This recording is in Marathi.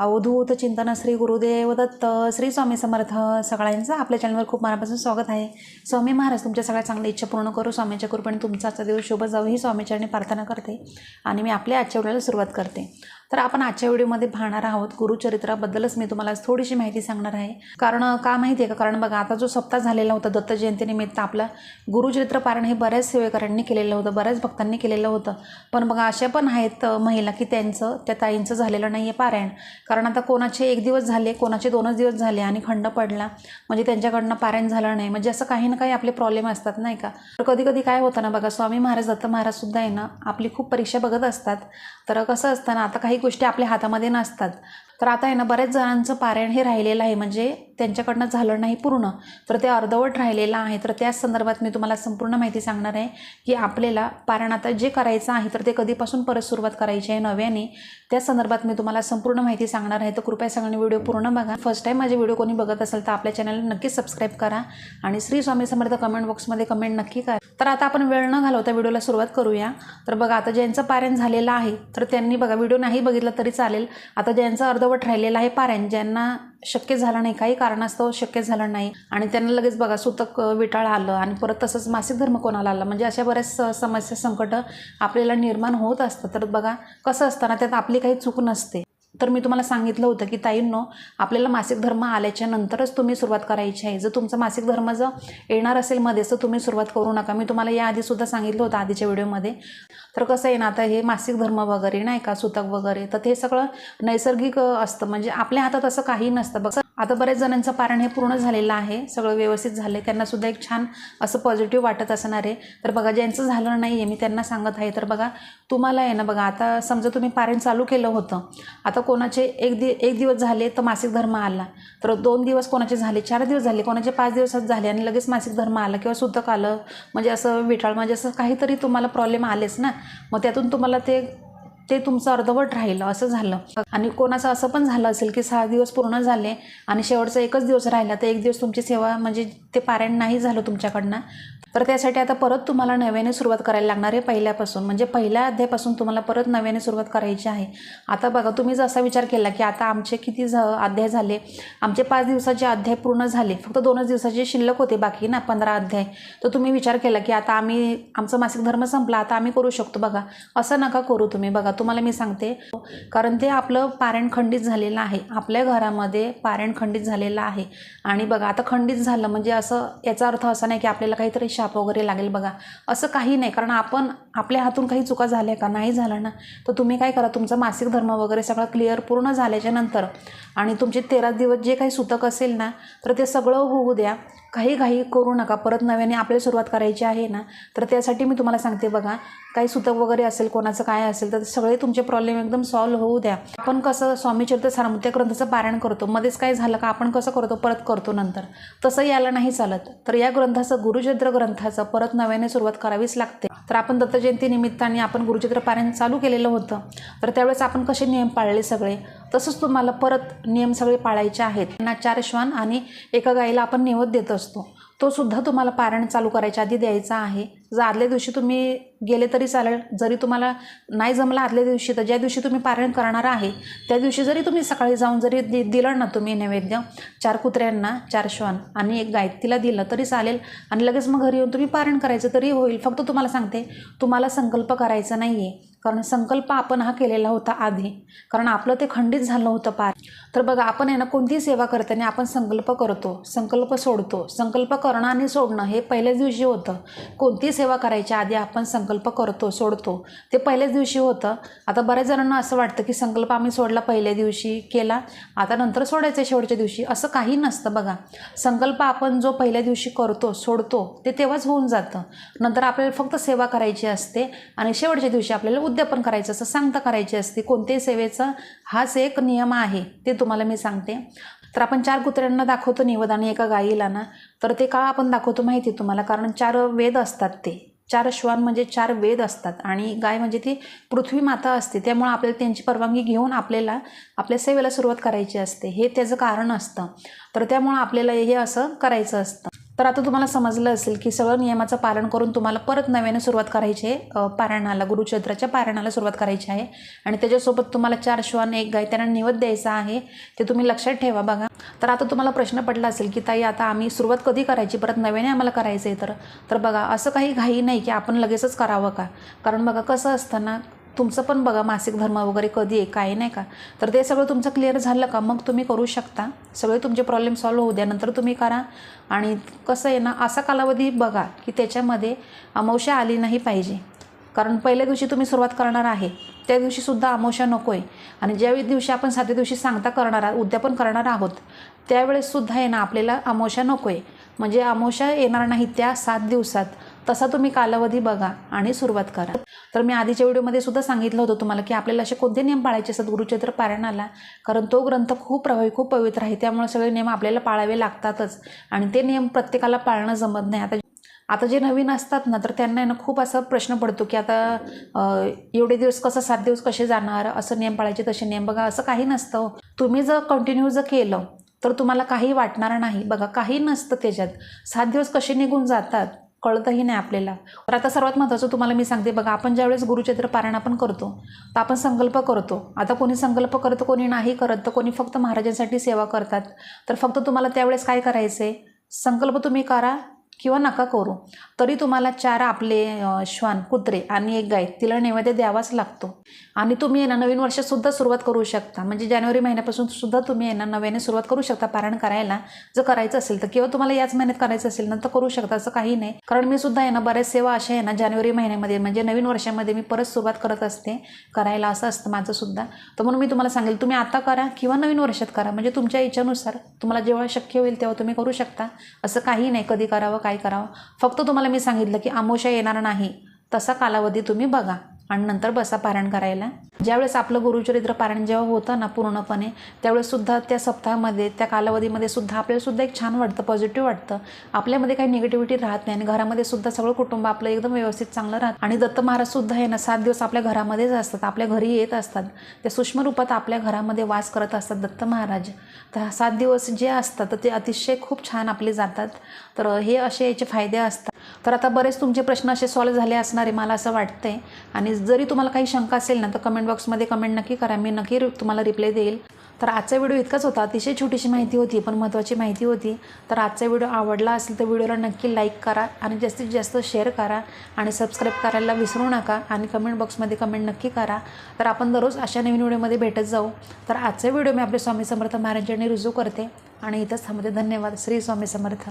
अवधूत चिंतन श्री गुरुदेव दत्त श्री स्वामी समर्थ सगळ्यांचं आपल्या चॅनलवर खूप मनापासून स्वागत आहे. स्वामी महाराज तुमच्या सगळ्या चांगल्या इच्छा पूर्ण करू. स्वामीच्या कृपेने तुमचा आजचा दिवस शुभ जाऊ ही स्वामीचरणी प्रार्थना करते आणि मी आपल्या आजच्या वेळेला सुरुवात करते. तर आपण आजच्या व्हिडिओमध्ये पाहणार आहोत गुरुचरित्राबद्दलच मी तुम्हाला थोडीशी माहिती सांगणार आहे. कारण का माहिती आहे का? कारण बघा आता जो सप्ताह झालेला होता दत्त जयंतीनिमित्त आपला गुरुचरित्र पारण हे बऱ्याच सेवेकरांनी केलेलं होतं बऱ्याच भक्तांनी केलेलं होतं. पण बघा अशा पण आहेत महिला की त्यांचं त्या ताईंचं झालेलं नाही आहे पारायण. कारण आता कोणाचे एक दिवस झाले कोणाचे दोनच दिवस झाले आणि खंड पडला म्हणजे त्यांच्याकडनं पारायण झालं नाही. म्हणजे असं काही ना काही आपले प्रॉब्लेम असतात नाही का? तर कधी कधी काय होतं ना बघा स्वामी महाराज दत्त महाराजसुद्धा आहे ना आपली खूप परीक्षा बघत असतात. तर कसं असतं ना आता काही गोष्टी आपल्या हातामध्ये नसतात. तर आता आहे ना बऱ्याच जणांचं पारायण हे राहिलेलं आहे. म्हणजे त्यांच्याकडनं झालं नाही पूर्ण. तर ते अर्धवट राहिलेलं आहे. तर त्याच संदर्भात मी तुम्हाला संपूर्ण माहिती सांगणार आहे की आपल्याला पारायण आता जे करायचं आहे तर ते कधीपासून परत सुरुवात करायची आहे नव्याने त्या संदर्भात मी तुम्हाला संपूर्ण माहिती सांगणार आहे. तर कृपया सगळ्यांनी व्हिडिओ पूर्ण बघा. फर्स्ट टाईम माझे व्हिडिओ कोणी बघत असेल तर आपल्या चॅनलला नक्की सबस्क्राईब करा आणि श्री स्वामी समर्थ कमेंट बॉक्समध्ये कमेंट नक्की करा. तर आता आपण वेळ न घालवता व्हिडिओला सुरुवात करूया. तर बघा आता ज्यांचं पारायण झालेलं आहे तर त्यांनी बघा व्हिडिओ नाही बघितला तरी चालेल. आता ज्यांचं अर्धवट राहिलेलं आहे पारायण ज्यांना शक्य झालं नाही काही कारणास्तव शक्य झालं नाही. आणि त्यांना लगेच बघा सुतक विटाळ आलं आणि परत तसंच मासिक धर्म कोणाला आला? म्हणजे अशा बऱ्याच स- समस्या संकट आपल्याला निर्माण होत असतं तर बघा कसं असताना त्यात आपली काही चूक नसते. तर मी तुम्हाला सांगितलं होतं की ताईंनो आपल्याला मासिक धर्म आल्याच्या नंतरच तुम्ही सुरुवात करायची आहे. जर तुमचा मासिक धर्म जर येणार असेल मध्येच तर तुम्ही सुरुवात करू नका. मी तुम्हाला या आधीसुद्धा सांगितलं होतं आधीच्या व्हिडिओमध्ये. तर कसं आहे ना आता हे मासिक धर्म वगैरे नाही का सुतक वगैरे तर ते सगळं नैसर्गिक असतं. म्हणजे आपल्या हातात असं काही नसतं. बघ आता बऱ्याच जणांचं पारण हे पूर्ण झालेलं आहे. सगळं व्यवस्थित झालं आहे त्यांनासुद्धा एक छान असं पॉझिटिव्ह वाटत असणार आहे. तर बघा ज्यांचं झालं नाही आहे मी त्यांना सांगत आहे. तर बघा तुम्हाला आहे ना बघा आता समजा तुम्ही पारण चालू केलं होतं. आता कोणाचे एक दि एक दिवस झाले तर मासिक धर्म आला. तर दोन दिवस कोणाचे झाले चार दिवस झाले कोणाचे पाच दिवसात झाले आणि लगेच मासिक धर्म आला किंवा सुतक आलं म्हणजे असं विटाळ म्हणजे असं काहीतरी तुम्हाला प्रॉब्लेम आलेच ना. मग त्यातून तुम्हाला ते ते तुमचं अर्धवट राहिलं असं झालं. आणि कोणाचं असं पण झालं असेल की सहा दिवस पूर्ण झाले आणि शेवटचा एकच दिवस राहिला तर एक दिवस तुमची सेवा म्हणजे ते पारायण नाही झालं तुमच्याकडनं. तर त्यासाठी आता परत तुम्हाला नव्याने सुरुवात करायला लागणार आहे पहिल्यापासून. म्हणजे पहिल्या अध्यायापासून तुम्हाला परत नव्याने सुरुवात करायची आहे. आता बघा तुम्ही जर असा विचार केला की आता आमचे किती झ अध्याय झाले? आमचे पाच दिवसाचे अध्याय पूर्ण झाले. फक्त दोनच दिवसाचे शिल्लक होते बाकी ना पंधरा अध्याय. तर तुम्ही विचार केला की आता आम्ही आमचं मासिक धर्म संपला आता आम्ही करू शकतो बघा. असं नका करू तुम्ही. बघा तुम्हाला मी सांगते. कारण ते आपलं पारायण खंडित झालेलं आहे. आपल्या घरामध्ये पारायण खंडित झालेलं आहे. आणि बघा आता खंडित झालं म्हणजे असं याचा अर्थ असा नाही की आपल्याला काहीतरी शाप वगैरे लागेल बघा. असं काही नाही. कारण आपण आपल्या हातून काही चुका झाल्या का? नाही झालं ना? तर तुम्ही काय करा तुमचा मासिक धर्म वगैरे सगळं क्लिअर पूर्ण झाल्याच्यानंतर आणि तुमचे तेरा दिवस जे काही सुतक असेल ना तर ते सगळं होऊ द्या. काही घाई करू नका. परत नव्याने आपल्याला सुरुवात करायची आहे ना तर त्यासाठी मी तुम्हाला सांगते बघा. काही सुतक वगैरे असेल कोणाचं काय असेल तर सगळे तुमचे प्रॉब्लेम एकदम सॉल्व्ह होऊ द्या. आपण कसं स्वामी चरित्र ग्रंथाचं पारायण करतो. मध्येच काय झालं का? आपण कसं करतो? परत करतो नंतर. तसं याला नाही चालत. तर या ग्रंथाचं गुरुचरित्र ग्रंथाचं परत नव्याने सुरुवात करावीच लागते. तर आपण दत्तजय निमित्ताने आपण गुरुचित्र पारायण चालू केलेलं होतं. तर त्यावेळेस आपण कसे नियम पाळले सगळे? तसंच तुम्हाला परत नियम सगळे पाळायचे आहेत. त्यांना चार श्वान आणि एका गाईला आपण नेवत देत असतो. तो सुद्धा तुम्हाला पारायण चालू करायच्या आधी द्यायचा आहे. जर आदल्या दिवशी तुम्ही गेले तरी चालेल. जरी तुम्हाला नाही जमलं आदल्या दिवशी तर ज्या दिवशी तुम्ही पारायण करणार आहे त्या दिवशी जरी तुम्ही सकाळी जाऊन जरी दि दिलं ना तुम्ही नैवेद्य चार कुत्र्यांना चार श्वान आणि एक गाय तिला दिलं तरी चालेल आणि लगेच मग घरी येऊन तुम्ही पारायण करायचं तरी होईल. फक्त तुम्हाला सांगते तुम्हाला संकल्प करायचा नाही आहे कारण संकल्प आपण हा केलेला होता आधी. कारण आपलं ते खंडित झालं होतं पार. तर बघा आपण आहे ना कोणतीही सेवा करताना आपण संकल्प करतो संकल्प सोडतो. संकल्प करणं आणि सोडणं हे पहिल्याच दिवशी होतं. कोणतीही सेवा करायच्या आधी आपण संकल्प करतो सोडतो. ते पहिल्याच दिवशी होतं. आता बऱ्याच जणांना असं वाटतं की संकल्प आम्ही सोडला पहिल्या दिवशी केला आता नंतर सोडायचं शेवटच्या दिवशी. असं काही नसतं बघा. संकल्प आपण जो पहिल्या दिवशी करतो सोडतो ते तेव्हाच होऊन जातं. नंतर आपल्याला फक्त सेवा करायची असते आणि शेवटच्या दिवशी आपल्याला उद्यापन करायचं असं सांगता करायची असते. कोणत्याही सेवेचा हाच एक नियम आहे ते तुम्हाला मी सांगते. तर आपण चार कुत्र्यांना दाखवतो निवद आणि एका गाईला ना तर ते का आपण दाखवतो माहिती आहे तुम्हाला? कारण चार वेद असतात ते. चार श्वान म्हणजे चार वेद असतात. आणि गाय म्हणजे ती पृथ्वी माता असते. त्यामुळे आपल्याला त्यांची परवानगी घेऊन आपल्याला आपल्या सेवेला सुरुवात करायची असते. हे त्याचं कारण असतं. तर त्यामुळं आपल्याला हे असं करायचं असतं. तर आता तुम्हाला समजलं असेल की सगळं नियमाचं पालन करून तुम्हाला परत नव्याने सुरुवात करायची आहे. पारायणाला गुरुचैत्राच्या पारायणाला सुरुवात करायची आहे. आणि त्याच्यासोबत तुम्हाला चार श्वान एक गाय त्यांना निवद द्यायचा आहे ते तुम्ही लक्षात ठेवा बघा. तर आता तुम्हाला प्रश्न पडला असेल की ताई आता आम्ही सुरुवात कधी करायची? परत नव्याने आम्हाला करायचं आहे तर? तर बघा असं काही घाई नाही की आपण लगेचच करावं का? कारण बघा कसं असतं ना तुमचं पण बघा मासिक धर्म वगैरे कधी आहे काय नाही का? तर ते सगळं तुमचं क्लिअर झालं का? मग तुम्ही करू शकता. सगळे तुमचे प्रॉब्लेम सॉल्व्ह होऊ द्या नंतर तुम्ही करा. आणि कसं आहे ना असा कालावधी बघा की त्याच्यामध्ये अमावश्या आली नाही पाहिजे. कारण पहिल्या दिवशी तुम्ही सुरुवात करणार आहे त्या दिवशीसुद्धा अमावश्या नको आहे आणि ज्यावेळी दिवशी आपण सातव्या दिवशी सांगता करणार आहोत उद्यापन करणार आहोत त्यावेळेससुद्धा आहे ना आपल्याला अमावश्या नको आहे म्हणजे अमावश्या येणार नाही त्या सात दिवसात. तसा तुम्ही कालावधी बघा आणि सुरुवात करा. तर मी आधीच्या व्हिडिओमध्ये सुद्धा सांगितलं होतं तुम्हाला की आपल्याला असे कोणते नियम पाळायचे असतात? गुरुचैत्र पारायणाला. कारण तो ग्रंथ खूप प्रभावी खूप पवित्र आहे. त्यामुळे सगळे नियम आपल्याला पाळावे लागतातच. आणि ते नियम प्रत्येकाला पाळणं जमत नाही. आता आता जे नवीन असतात ना तर त्यांना ना खूप असा प्रश्न पडतो की आता एवढे दिवस कसं सात दिवस कसे जाणार? असं नियम पाळायचे तसे नियम बघा. असं काही नसतं. तुम्ही जर कंटिन्यू जर केलं तर तुम्हाला काही वाटणार नाही. बघा काही नसतं त्याच्यात. सात दिवस कसे निघून जातात? कळतही नाही आपल्याला. तर आता सर्वात महत्त्वाचं तुम्हाला मी सांगते बघा आपण ज्यावेळेस गुरुचित्र पारायण आपण करतो तर आपण संकल्प करतो. आता कोणी संकल्प करतं कोणी नाही करत तर कोणी फक्त महाराजांसाठी सेवा करतात. तर फक्त तुम्हाला त्यावेळेस काय करायचं आहे संकल्प तुम्ही करा किंवा नका करू. तरी तुम्हाला चार आपले श्वान कुत्रे आणि एक गाय तिला नैवेद्य द्यावाच लागतो. आणि तुम्ही आहे ना नवीन वर्षातसुद्धा सुरुवात करू शकता. म्हणजे जानेवारी महिन्यापासून सुद्धा तुम्ही आहे ना नव्याने सुरुवात करू शकता. पारण करायला जर करायचं असेल तर किंवा तुम्हाला याच महिन्यात करायचं असेल ना तर करू शकता. असं काही नाही. कारण मी सुद्धा आहे ना बऱ्याच सेवा अशा आहे ना जानेवारी महिन्यामध्ये म्हणजे नवीन वर्षामध्ये मी परत सुरुवात करत असते. करायला असं असतं माझं सुद्धा. तर म्हणून मी तुम्हाला सांगेल तुम्ही आता करा किंवा नवीन वर्षात करा. म्हणजे तुमच्या इच्छेनुसार तुम्हाला जेव्हा शक्य होईल तेव्हा तुम्ही करू शकता. असं काही नाही. कधी करावं काय करावं? फक्त तुम्हाला मी सांगितलं की आमोशा येणार नाही. तसा कालावधी तुम्ही बघा. आणि नंतर बसा पारण करायला. ज्यावेळेस आपलं गुरुचरित्र पारण जेव्हा होतं ना पूर्णपणे त्यावेळेस सुद्धा त्या सप्ताहामध्ये त्या कालावधीमध्ये सुद्धा आपल्याला सुद्धा एक छान वाटतं पॉझिटिव्ह वाटतं. आपल्यामध्ये काही निगेटिव्हिटी राहत नाही आणि घरामध्ये सुद्धा सगळं कुटुंब आपलं एकदम व्यवस्थित चांगलं राहतं. आणि दत्त महाराज सुद्धा आहे ना सात दिवस आपल्या घरामध्येच असतात आपल्या घरी येत असतात. त्या सूक्ष्म रूपात आपल्या घरामध्ये वास करत असतात दत्त महाराज. तर सात दिवस जे असतात तर ते अतिशय खूप छान आपले जातात. तर हे असे याचे फायदे असतात. तर आता बरेच तुमचे प्रश्न असे सॉल्व झाले असणारे मला असं वाटतंय. आणि जरी तुम्हाला काही शंका असेल ना तर कमेंट बॉक्समध्ये कमेंट नक्की करा. मी नक्की तुम्हाला रिप्लाय देईल. तर आजचा व्हिडिओ इतकाच होता. अतिशय छोटीशी माहिती होती पण महत्त्वाची माहिती होती. तर आजचा व्हिडिओ आवडला असेल तर व्हिडिओला नक्की लाईक करा आणि जास्तीत जास्त शेअर करा आणि सबस्क्राईब करायला विसरू नका आणि कमेंट बॉक्समध्ये कमेंट नक्की करा. तर आपण दररोज अशा नवीन व्हिडिओमध्ये भेटत जाऊ. तर आजचा व्हिडिओ मी आपले स्वामी समर्थ महाराजांनी रुजू करते. आणि इथंच थांबते. धन्यवाद. श्री स्वामी समर्थ.